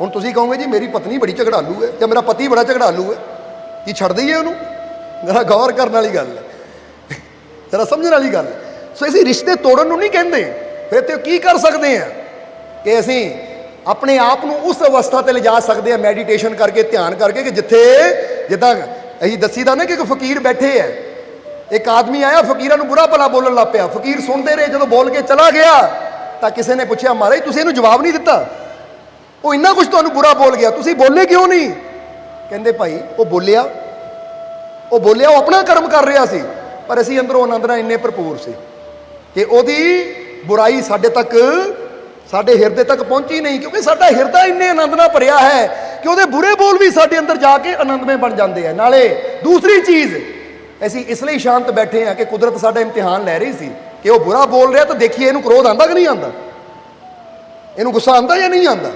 ਹੁਣ ਤੁਸੀਂ ਕਹੋਗੇ ਜੀ, ਮੇਰੀ ਪਤਨੀ ਬੜੀ ਝਗੜਾਲੂ ਹੈ ਜਾਂ ਮੇਰਾ ਪਤੀ ਬੜਾ ਝਗੜਾਲੂ ਹੈ? ਕੀ ਛੱਡ ਦਈਏ ਉਹਨੂੰ? ਜਰਾ ਗੌਰ ਕਰਨ ਵਾਲੀ ਗੱਲ ਹੈ। ਜਰਾ ਸਮਝਣ ਵਾਲੀ ਗੱਲ ਸੋ ਅਸੀਂ ਰਿਸ਼ਤੇ ਤੋੜਨ ਨੂੰ ਨਹੀਂ ਕਹਿੰਦੇ। ਫਿਰ ਤੇ ਕੀ ਕਰ ਸਕਦੇ ਆ ਕਿ ਅਸੀਂ ਆਪਣੇ ਆਪ ਨੂੰ ਉਸ ਅਵਸਥਾ ਤੇ ਲਿਜਾ ਸਕਦੇ ਆ ਮੈਡੀਟੇਸ਼ਨ ਕਰਕੇ, ਧਿਆਨ ਕਰਕੇ ਕਿ ਜਿੱਥੇ ਜਿੱਦਾਂ ਅਸੀਂ ਦੱਸੀਦਾ ਨਾ ਕਿ ਇੱਕ ਫਕੀਰ ਬੈਠੇ ਆ ਇੱਕ ਆਦਮੀ ਆਇਆ, ਫਕੀਰਾਂ ਨੂੰ ਬੁਰਾ ਭਲਾ ਬੋਲਣ ਲੱਗ ਪਿਆ। ਫਕੀਰ ਸੁਣਦੇ ਰਹੇ, ਜਦੋਂ ਬੋਲ ਕੇ ਚਲਾ ਗਿਆ, ਤਾਂ ਕਿਸੇ ਨੇ ਪੁੱਛਿਆ, ਮਹਾਰਾਜ, ਤੁਸੀਂ ਇਹਨੂੰ ਜਵਾਬ ਨਹੀਂ ਦਿੱਤਾ? ਉਹ ਇੰਨਾ ਕੁਝ ਤੁਹਾਨੂੰ ਬੁਰਾ ਬੋਲ ਗਿਆ। ਤੁਸੀਂ ਬੋਲੇ ਕਿਉਂ ਨਹੀਂ? ਕਹਿੰਦੇ ਭਾਈ, ਉਹ ਬੋਲਿਆ ਉਹ ਬੋਲਿਆ, ਉਹ ਆਪਣਾ ਕਰਮ ਕਰ ਰਿਹਾ ਸੀ, ਪਰ ਅਸੀਂ ਅੰਦਰੋਂ ਆਨੰਦ ਨਾਲ ਇੰਨੇ ਭਰਪੂਰ ਸੀ ਕਿ ਉਹਦੀ ਬੁਰਾਈ ਸਾਡੇ ਤੱਕ, ਸਾਡੇ ਹਿਰਦੇ ਤੱਕ ਪਹੁੰਚੀ ਨਹੀਂ, ਕਿਉਂਕਿ ਸਾਡਾ ਹਿਰਦਾ ਇੰਨੇ ਆਨੰਦ ਨਾਲ ਭਰਿਆ ਹੈ ਕਿ ਉਹਦੇ ਬੁਰੇ ਬੋਲ ਵੀ ਸਾਡੇ ਅੰਦਰ ਜਾ ਕੇ ਆਨੰਦਮੇ ਬਣ ਜਾਂਦੇ ਆ। ਨਾਲੇ ਦੂਸਰੀ ਚੀਜ਼, ਅਸੀਂ ਇਸ ਲਈ ਸ਼ਾਂਤ ਬੈਠੇ ਆ ਕਿ ਕੁਦਰਤ ਸਾਡਾ ਇਮਤਿਹਾਨ ਲੈ ਰਹੀ ਸੀ ਕਿ ਉਹ ਬੁਰਾ ਬੋਲ ਰਿਹਾ ਤਾਂ ਦੇਖੀਏ, ਇਹਨੂੰ ਕ੍ਰੋਧ ਆਂਦਾ ਕਿ ਨਹੀਂ ਆਂਦਾ ਇਹਨੂੰ ਗੁੱਸਾ ਆਂਦਾ ਜਾਂ ਨਹੀਂ ਆਂਦਾ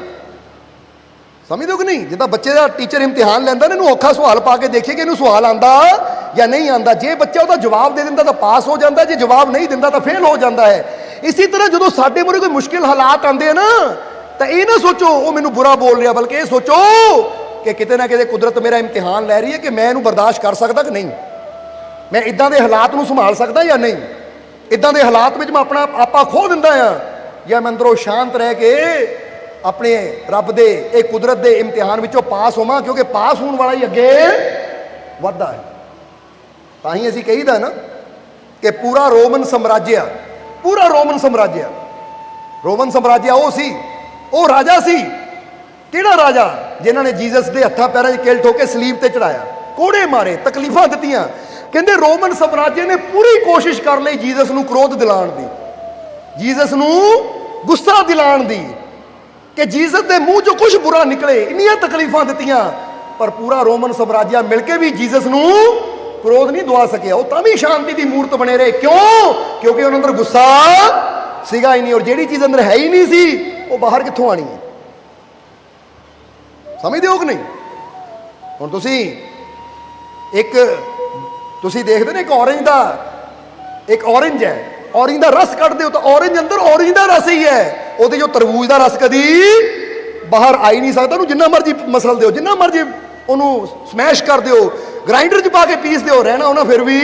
ਸਮਝਦੇ ਹੋ ਕਿ ਨਹੀਂ? ਜਿੱਦਾਂ ਬੱਚੇ ਦਾ ਟੀਚਰ ਇਮਤਿਹਾਨ ਲੈਂਦਾ ਨਾ, ਇਹਨੂੰ ਔਖਾ ਸਵਾਲ ਪਾ ਕੇ ਦੇਖੀਏ ਕਿ ਇਹਨੂੰ ਸਵਾਲ ਆਂਦਾ ਜਾਂ ਨਹੀਂ ਆਂਦਾ। ਜੇ ਬੱਚਾ ਉਹਦਾ ਜਵਾਬ ਦੇ ਦਿੰਦਾ ਤਾਂ ਪਾਸ ਹੋ ਜਾਂਦਾ, ਜੇ ਜਵਾਬ ਨਹੀਂ ਦਿੰਦਾ ਤਾਂ ਫੇਲ ਹੋ ਜਾਂਦਾ ਹੈ। ਇਸੇ ਤਰ੍ਹਾਂ ਜਦੋਂ ਸਾਡੇ ਮੂਹਰੇ ਕੋਈ ਮੁਸ਼ਕਿਲ ਹਾਲਾਤ ਆਉਂਦੇ ਆ ਨਾ, ਤਾਂ ਇਹ ਨਾ ਸੋਚੋ, ਉਹ ਮੈਨੂੰ ਬੁਰਾ ਬੋਲ ਰਿਹਾ, ਬਲਕਿ ਇਹ ਸੋਚੋ ਕਿ ਕਿਤੇ ਨਾ ਕਿਤੇ ਕੁਦਰਤ ਮੇਰਾ ਇਮਤਿਹਾਨ ਲੈ ਰਹੀ ਹੈ ਕਿ ਮੈਂ ਇਹਨੂੰ ਬਰਦਾਸ਼ਤ ਕਰ ਸਕਦਾ ਕਿ ਨਹੀਂ? ਮੈਂ ਇਦਾਂ ਦੇ ਹਾਲਾਤ ਨੂੰ ਸੰਭਾਲ ਸਕਦਾ ਜਾਂ ਨਹੀਂ? ਇਦਾਂ ਦੇ ਹਾਲਾਤ ਵਿੱਚ ਮੈਂ ਆਪਣਾ ਆਪਾ ਖੋ ਦਿੰਦਾ ਆ ਜਾਂ ਮੈਂ ਅੰਦਰੋਂ ਸ਼ਾਂਤ ਰਹਿ ਕੇ ਆਪਣੇ ਰੱਬ ਦੇ, ਇਹ ਕੁਦਰਤ ਦੇ ਇਮਤਿਹਾਨ ਵਿੱਚੋਂ ਪਾਸ ਹੋਵਾਂ, ਕਿਉਂਕਿ ਪਾਸ ਹੋਣ ਵਾਲਾ ਹੀ ਅੱਗੇ ਵੱਧਦਾ ਹੈ। ਤਾਂ ਹੀ ਅਸੀਂ ਕਹੀਦਾ ਨਾ ਕਿ ਪੂਰਾ ਰੋਮਨ ਸਾਮਰਾਜ ਆ, ਪੂਰਾ ਰੋਮਨ ਸਾਮਰਾਜ ਆ। ਰੋਮਨ ਸਾਮਰਾਜ ਉਹ ਸੀ, ਉਹ ਰਾਜਾ ਸੀ। ਕਿਹੜਾ ਰਾਜਾ? ਜਿਨ੍ਹਾਂ ਨੇ ਜੀਜ਼ਸ ਦੇ ਹੱਥਾਂ ਪੈਰਾਂ 'ਚ ਕਿਲ ਠੋਕੇ ਸਲੀਬ ਤੇ ਚੜਾਇਆ ਕੋੜੇ ਮਾਰੇ, ਤਕਲੀਫਾਂ ਦਿੱਤੀਆਂ। ਕਹਿੰਦੇ ਰੋਮਨ ਸਾਮਰਾਜੇ ਨੇ ਪੂਰੀ ਕੋਸ਼ਿਸ਼ ਕਰ ਲਈ ਜੀਜ਼ਸ ਨੂੰ ਕ੍ਰੋਧ ਦਿਲਾਉਣ ਦੀ ਜੀਜ਼ਸ ਨੂੰ ਗੁੱਸਾ ਦਿਲਾਉਣ ਦੀ। ਕਿ ਜੀਸਸ ਦੇ ਮੂੰਹ 'ਚੋਂ ਕੁਝ ਬੁਰਾ ਨਿਕਲੇ, ਇੰਨੀਆਂ ਤਕਲੀਫਾਂ ਦਿੱਤੀਆਂ। ਪਰ ਪੂਰਾ ਰੋਮਨ ਸਾਮਰਾਜ्य ਮਿਲ ਕੇ ਵੀ ਜੀਸਸ ਨੂੰ ਕ੍ਰੋਧ ਨਹੀਂ ਦਵਾ ਸਕਿਆ। ਉਹ ਤਾਂ ਵੀ ਸ਼ਾਂਤੀ ਦੀ ਮੂਰਤ ਬਣੇ ਰਹੇ। ਕਿਉਂ? ਕਿਉਂਕਿ ਉਹਨਾਂ ਅੰਦਰ ਗੁੱਸਾ ਸੀਗਾ ਹੀ ਨਹੀਂ। ਔਰ ਜਿਹੜੀ ਚੀਜ਼ ਅੰਦਰ ਹੈ ਹੀ ਨਹੀਂ ਸੀ, ਉਹ ਬਾਹਰ ਕਿੱਥੋਂ ਆਣੀ ਹੈ? ਸਮਝਦੇ ਹੋ ਕਿ ਨਹੀਂ? ਹੁਣ ਤੁਸੀਂ ਇੱਕ, ਤੁਸੀਂ ਦੇਖਦੇ ਨੇ ਇੱਕ ਔਰੰਜ ਦਾ, ਇੱਕ ਔਰੰਜ ਹੈ। ਔਰੰਜ ਦਾ ਰਸ ਕੱਢਦੇ ਹੋ ਤਾਂ ਔਰੰਜ ਅੰਦਰ ਔਰੰਜ ਦਾ ਰਸ ਹੀ ਹੈ। ਉਹਦੇ ਜੋ ਤਰਬੂਜ ਦਾ ਰਸ ਕਦੀ ਬਾਹਰ ਆਈ ਨਹੀਂ ਸਕਦਾ। ਉਹਨੂੰ ਜਿੰਨਾ ਮਰਜ਼ੀ ਮਸਲ ਦਿਓ, ਜਿੰਨਾ ਮਰਜ਼ੀ ਉਹਨੂੰ ਸਮੈਸ਼ ਕਰ ਦਿਓ ਗ੍ਰਾਈਂਡਰ 'ਚ ਪਾ ਕੇ ਪੀਸ ਦਿਓ, ਰਹਿਣਾ ਉਹਨਾਂ ਫਿਰ ਵੀ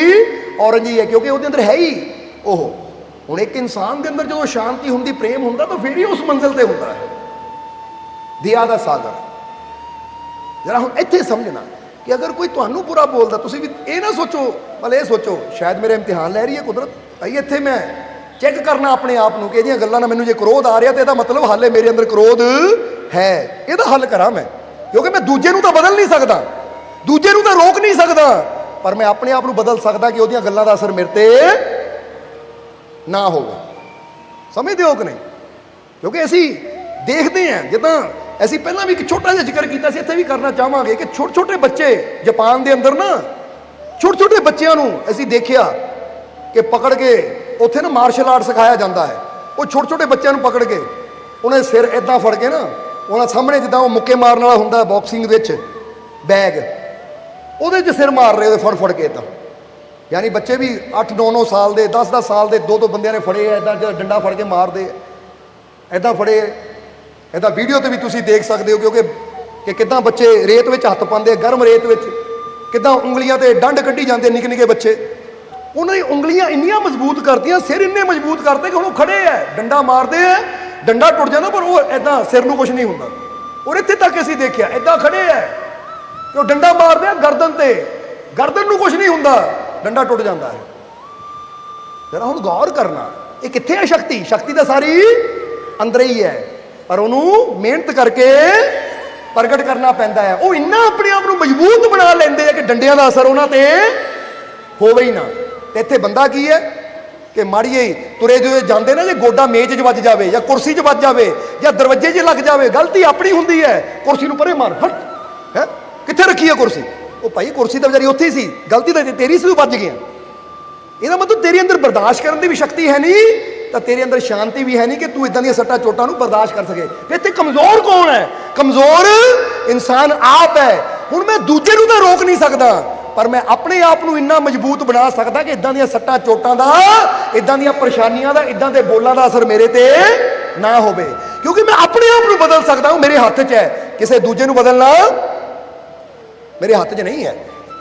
ਔਰੰਜ ਹੀ ਹੈ ਕਿਉਂਕਿ ਉਹਦੇ ਅੰਦਰ ਹੈ ਹੀ ਉਹ। ਹੁਣ ਇੱਕ ਇਨਸਾਨ ਦੇ ਅੰਦਰ ਜਦੋਂ ਸ਼ਾਂਤੀ ਹੁੰਦੀ, ਪ੍ਰੇਮ ਹੁੰਦਾ, ਤਾਂ ਫਿਰ ਹੀ ਉਸ ਮੰਜ਼ਿਲ ਤੇ ਹੁੰਦਾ ਹੈ। ਦਿਆ ਦਾ ਸਾਗਰ। ਜਰਾ ਹੁਣ ਇੱਥੇ ਸਮਝਣਾ ਕਿ ਅਗਰ ਕੋਈ ਤੁਹਾਨੂੰ ਬੁਰਾ ਬੋਲਦਾ, ਤੁਸੀਂ ਵੀ ਇਹ ਨਾ ਸੋਚੋ, ਭਲੇ ਇਹ ਸੋਚੋ, ਸ਼ਾਇਦ ਮੇਰੇ ਇਮਤਿਹਾਨ ਲੈ ਰਹੀ ਹੈ ਕੁਦਰਤ, ਭਾਈ ਇੱਥੇ ਮੈਂ ਚੈੱਕ ਕਰਨਾ ਆਪਣੇ ਆਪ ਨੂੰ ਕਿ ਇਹਦੀਆਂ ਗੱਲਾਂ ਨਾਲ ਮੈਨੂੰ ਜੇ ਕ੍ਰੋਧ ਆ ਰਿਹਾ ਤੇ ਇਹਦਾ ਮਤਲਬ ਹਾਲੇ ਮੇਰੇ ਅੰਦਰ ਕ੍ਰੋਧ ਹੈ। ਇਹਦਾ ਹੱਲ ਕਰਾਂ ਮੈਂ। ਕਿਉਂਕਿ ਮੈਂ ਦੂਜੇ ਨੂੰ ਤਾਂ ਬਦਲ ਨਹੀਂ ਸਕਦਾ। ਦੂਜੇ ਨੂੰ ਤਾਂ ਰੋਕ ਨਹੀਂ ਸਕਦਾ। ਪਰ ਮੈਂ ਆਪਣੇ ਆਪ ਨੂੰ ਬਦਲ ਸਕਦਾ ਕਿ ਉਹਦੀਆਂ ਗੱਲਾਂ ਦਾ ਅਸਰ ਮੇਰੇ ਤੇ ਨਾ ਹੋਵੇ। ਸਮਝਦੇ ਹੋ ਕਿ ਨਹੀਂ? ਕਿਉਂਕਿ ਅਸੀਂ ਦੇਖਦੇ ਹਾਂ, ਜਿੱਦਾਂ ਅਸੀਂ ਪਹਿਲਾਂ ਵੀ ਇੱਕ ਛੋਟਾ ਜਿਹਾ ਜ਼ਿਕਰ ਕੀਤਾ ਸੀ, ਇੱਥੇ ਵੀ ਕਰਨਾ ਚਾਹਾਂਗੇ ਕਿ ਛੋਟੇ ਛੋਟੇ ਬੱਚੇ ਜਾਪਾਨ ਦੇ ਅੰਦਰ ਨਾ ਛੋਟੇ ਛੋਟੇ ਬੱਚਿਆਂ ਨੂੰ ਅਸੀਂ ਦੇਖਿਆ ਕਿ ਪਕੜ ਕੇ ਉੱਥੇ ਨਾ ਮਾਰਸ਼ਲ ਆਰਟ ਸਿਖਾਇਆ ਜਾਂਦਾ ਹੈ। ਉਹ ਛੋਟੇ ਛੋਟੇ ਬੱਚਿਆਂ ਨੂੰ ਪਕੜ ਕੇ ਉਹਨੇ ਸਿਰ ਇਦਾਂ ਫੜ ਕੇ ਨਾ ਉਹਨਾਂ ਸਾਹਮਣੇ ਜਿੱਦਾਂ ਉਹ ਮੁੱਕੇ ਮਾਰਨ ਵਾਲਾ ਹੁੰਦਾ ਬਾਕਸਿੰਗ ਵਿੱਚ ਬੈਗ ਉਹਦੇ 'ਚ ਸਿਰ ਮਾਰ ਰਹੇ, ਉਹਦੇ ਫੜ ਫੜ ਕੇ ਇਦਾਂ ਯਾਨੀ ਬੱਚੇ ਵੀ 8 9 9 ਸਾਲ ਦੇ 10 10 ਸਾਲ ਦੇ ਦੋ ਦੋ ਬੰਦਿਆਂ ਨੇ ਫੜੇ ਐ ਇਦਾਂ ਜਿਹੜਾ ਡੰਡਾ ਫੜ ਕੇ ਮਾਰਦੇ ਐਦਾਂ ਫੜੇ ਐਦਾਂ ਵੀਡੀਓ ਤੇ ਵੀ ਤੁਸੀਂ ਦੇਖ ਸਕਦੇ ਹੋ ਕਿਉਂਕਿ ਕਿ ਕਿਦਾਂ ਬੱਚੇ ਰੇਤ ਵਿੱਚ ਹੱਥ ਪਾਉਂਦੇ ਗਰਮ ਰੇਤ ਵਿੱਚ। ਕਿਦਾਂ ਉਂਗਲੀਆਂ ਤੇ ਡੰਡ ਕੱਢੀ ਜਾਂਦੇ ਨਿੱਕੇ ਨਿੱਕੇ ਬੱਚੇ। ਉਹਨਾਂ ਦੀ ਉਂਗਲੀਆਂ ਇੰਨੀਆਂ ਮਜ਼ਬੂਤ ਕਰਦੀਆਂ, ਸਿਰ ਇੰਨੇ ਮਜ਼ਬੂਤ ਕਰਦੇ ਕਿ ਹੁਣ ਉਹ ਖੜੇ ਐ। ਡੰਡਾ ਮਾਰਦੇ ਐ, ਡੰਡਾ ਟੁੱਟ ਜਾਂਦਾ ਪਰ ਉਹ ਐਦਾਂ ਸਿਰ ਨੂੰ ਕੁਝ ਨਹੀਂ ਹੁੰਦਾ। ਔਰ ਇੱਥੇ ਤੱਕ ਅਸੀਂ ਦੇਖਿਆ ਐਦਾਂ ਖੜੇ ਐ ਕਿ ਉਹ ਡੰਡਾ ਮਾਰਦੇ ਆ ਗਰਦਨ ਤੇ। ਗਰਦਨ ਨੂੰ ਕੁਝ ਨਹੀਂ ਹੁੰਦਾ, ਡੰਡਾ ਟੁੱਟ ਜਾਂਦਾ ਹੈ ਜਰਾ ਹੁਣ ਗੌਰ ਕਰਨਾ, ਇਹ ਕਿੱਥੇ ਹੈ ਸ਼ਕਤੀ? ਸ਼ਕਤੀ ਤਾਂ ਸਾਰੀ ਅੰਦਰ ਹੀ ਹੈ ਪਰ ਉਹਨੂੰ ਮਿਹਨਤ ਕਰਕੇ ਪ੍ਰਗਟ ਕਰਨਾ ਪੈਂਦਾ ਹੈ ਉਹ ਇੰਨਾ ਆਪਣੇ ਆਪ ਨੂੰ ਮਜ਼ਬੂਤ ਬਣਾ ਲੈਂਦੇ ਆ ਕਿ ਡੰਡਿਆਂ ਦਾ ਅਸਰ ਉਹਨਾਂ ਤੇ ਹੋਵੇ ਹੀ ਨਾ। ਤੇ ਇੱਥੇ ਬੰਦਾ ਕੀ ਹੈ ਕਿ ਮਾੜੀਏ ਤੁਰੇ ਜਿਹੇ ਜਾਂਦੇ ਨਾ, ਜੇ ਗੋਡਾ ਮੇਜ਼ 'ਚ ਵੱਜ ਜਾਵੇ ਜਾਂ ਕੁਰਸੀ 'ਚ ਵੱਜ ਜਾਵੇ ਜਾਂ ਦਰਵਾਜ਼ੇ 'ਚ ਲੱਗ ਜਾਵੇ, ਗਲਤੀ ਆਪਣੀ ਹੁੰਦੀ ਹੈ। ਕੁਰਸੀ ਨੂੰ ਪਰੇ ਮਾਰ ਫਟ ਹੈ? ਕਿੱਥੇ ਰੱਖੀ ਹੈ ਕੁਰਸੀ? ਉਹ ਭਾਈ ਕੁਰਸੀ ਤਾਂ ਵਿਚਾਰੀ ਉੱਥੇ ਹੀ ਸੀ, ਗਲਤੀ ਤਾਂ ਤੇਰੀ ਸੀ ਤੂੰ ਵੱਜ ਗਿਆ ਇਹਦਾ ਮਤਲਬ ਤੇਰੇ ਅੰਦਰ ਬਰਦਾਸ਼ਤ ਕਰਨ ਦੀ ਵੀ ਸ਼ਕਤੀ ਹੈ ਨਹੀਂ, ਤਾਂ ਤੇਰੇ ਅੰਦਰ ਸ਼ਾਂਤੀ ਵੀ ਹੈ ਨਹੀਂ ਕਿ ਤੂੰ ਇਦਾਂ ਦੀਆਂ ਸੱਟਾਂ ਚੋਟਾਂ ਨੂੰ ਬਰਦਾਸ਼ਤ ਕਰ ਸਕੇ। ਤੇ ਇੱਥੇ ਕਮਜ਼ੋਰ ਕੌਣ ਹੈ? ਕਮਜ਼ੋਰ ਇਨਸਾਨ ਆਪ ਹੈ। ਹੁਣ ਮੈਂ ਦੂਜੇ ਨੂੰ ਤਾਂ ਰੋਕ ਨਹੀਂ ਸਕਦਾ। ਪਰ ਮੈਂ ਆਪਣੇ ਆਪ ਨੂੰ ਇੰਨਾ ਮਜ਼ਬੂਤ ਬਣਾ ਸਕਦਾ ਕਿ ਇਦਾਂ ਦੀਆਂ ਸੱਟਾਂ ਚੋਟਾਂ ਦਾ, ਇਦਾਂ ਦੀਆਂ ਪਰੇਸ਼ਾਨੀਆਂ ਦਾ, ਇਦਾਂ ਦੇ ਬੋਲਾਂ ਦਾ ਅਸਰ ਮੇਰੇ ਤੇ ਨਾ ਹੋਵੇ। ਕਿਉਂਕਿ ਮੈਂ ਆਪਣੇ ਆਪ ਨੂੰ ਬਦਲ ਸਕਦਾ ਹਾਂ ਮੇਰੇ ਹੱਥ 'ਚ ਹੈ। ਕਿਸੇ ਦੂਜੇ ਨੂੰ ਬਦਲਣਾ ਮੇਰੇ ਹੱਥ 'ਚ ਨਹੀਂ ਹੈ।